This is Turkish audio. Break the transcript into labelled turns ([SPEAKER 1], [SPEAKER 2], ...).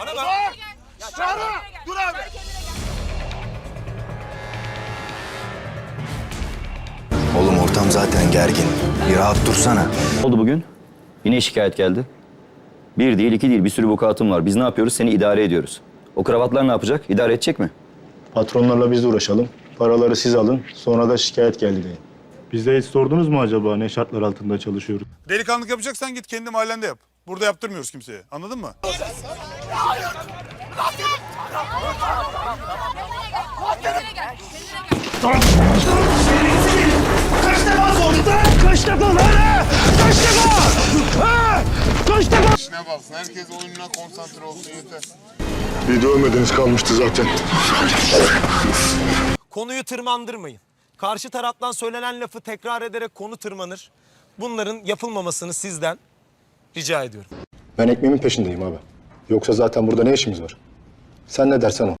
[SPEAKER 1] Bana bak.
[SPEAKER 2] Çağrı! Dur abi!
[SPEAKER 3] Oğlum ortam zaten gergin. Bir rahat dursana.
[SPEAKER 4] Ne oldu bugün? Yine şikayet geldi. Bir değil, iki değil. Bir sürü vukuatım var. Biz ne yapıyoruz? Seni idare ediyoruz. O kravatlar ne yapacak? İdare edecek mi?
[SPEAKER 5] Patronlarla biz de uğraşalım. Paraları siz alın. Sonra da şikayet geldi deyin. Bize hiç sordunuz mu acaba ne şartlar altında çalışıyoruz?
[SPEAKER 2] Delikanlılık yapacaksan git kendi mahallende yap. Burada yaptırmıyoruz kimseye. Anladın mı?
[SPEAKER 6] İşine baksın. Herkes oyununa konsantre olsun yeter.
[SPEAKER 5] Bir dövmediniz kalmıştı zaten.
[SPEAKER 1] Konuyu tırmandırmayın. Karşı taraftan söylenen lafı tekrar ederek konu tırmanır. Bunların yapılmamasını sizden rica ediyorum.
[SPEAKER 5] Ben ekmeğimin peşindeyim abi. Yoksa zaten burada ne işimiz var? Sen ne dersen o.